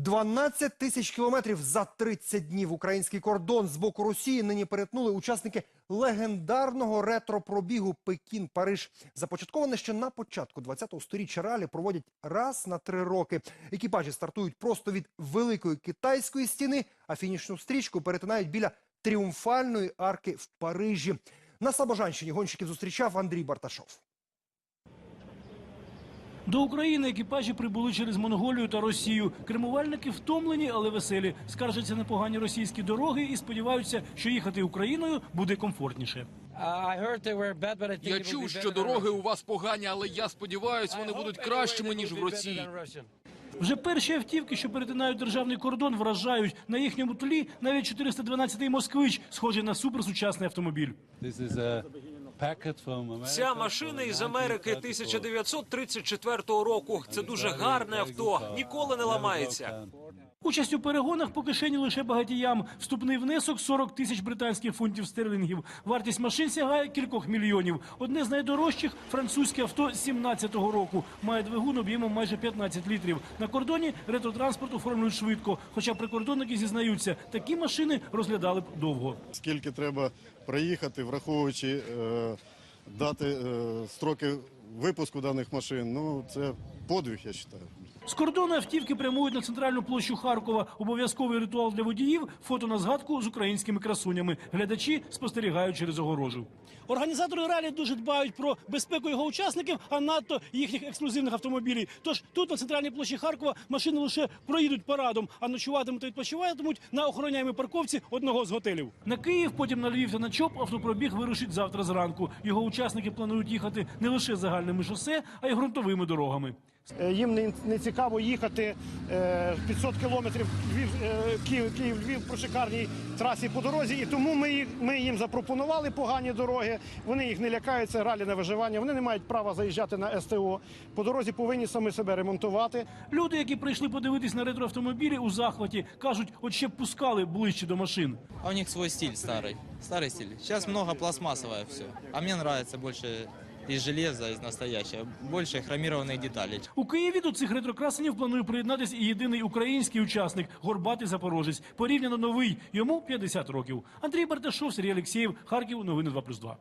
12 тисяч кілометрів за 30 днів український кордон з боку Росії нині перетнули учасники легендарного ретро-пробігу Пекін-Париж. Започатковане ще на початку 20-го сторіччя ралі проводять раз на три роки. Екіпажі стартують просто від великої китайської стіни, а фінішну стрічку перетинають біля тріумфальної арки в Парижі. На Слобожанщині гонщиків зустрічав Андрій Барташов. До України екіпажі прибули через Монголію та Росію. Кермувальники втомлені, але веселі. Скаржаться на погані російські дороги і сподіваються, що їхати Україною буде комфортніше. Я чув, що дороги у вас погані, але я сподіваюся, вони будуть кращими ніж в Росії. Вже перші автівки, що перетинають державний кордон, вражають на їхньому тлі навіть 412-й москвич, схожий на суперсучасний автомобіль. Ця машина із Америки 1934 року. Це дуже гарне авто, ніколи не ламається. Участь у перегонах по кишені лише багатіям. Вступний внесок 40 тисяч британських фунтів стерлінгів. Вартість машин сягає кількох мільйонів. Одне з найдорожчих французьке авто 17-го року. Має двигун об'ємом майже 15 літрів. На кордоні ретротранспорт оформлюють швидко. Хоча прикордонники зізнаються, такі машини розглядали б довго. скільки треба проїхати, враховуючи е, дати е, строки випуску даних машин. Ну це подвиг, я вважаю. З кордону автівки прямують на центральну площу Харкова. Обов'язковий ритуал для водіїв, фото на згадку з українськими красунями. Глядачі спостерігають через огорожу. Організатори ралі дуже дбають про безпеку його учасників, а надто їхніх ексклюзивних автомобілів. Тож тут на центральній площі Харкова машини лише проїдуть парадом, а ночуватимуть та відпочиватимуть на охороняємій парковці одного з готелів. На Київ, потім на Львів та на ЧОП автопробіг вирушить завтра зранку. Його учасники планують їхати не лише загальними шосе, а й ґрунтовими дорогами. Е, Їм не, не цікаво їхати е, 500 кілометрів Львів, е, Київ, Київ, Львів по шикарній трасі по дорозі. І тому ми, ми їм запропонували погані дороги. Вони їх не лякаються, ралі на виживання. Вони не мають права заїжджати на СТО. По дорозі повинні самі себе ремонтувати. Люди, які прийшли подивитись на ретроавтомобілі у захваті, кажуть, от ще б пускали ближче до машин. А у них свой стиль старый. Старый стиль. Сейчас много пластмассовое все. А мне нравится больше из железа, из настоящего. Больше хромированные деталей. У Києві до цих ретрокрасенів планує приєднатись і єдиний український учасник горбатий запорожець. Порівняно новий. Йому 50 років. Андрій Барташов, Сергій Алексєєв, Харків. Новини 2+,2.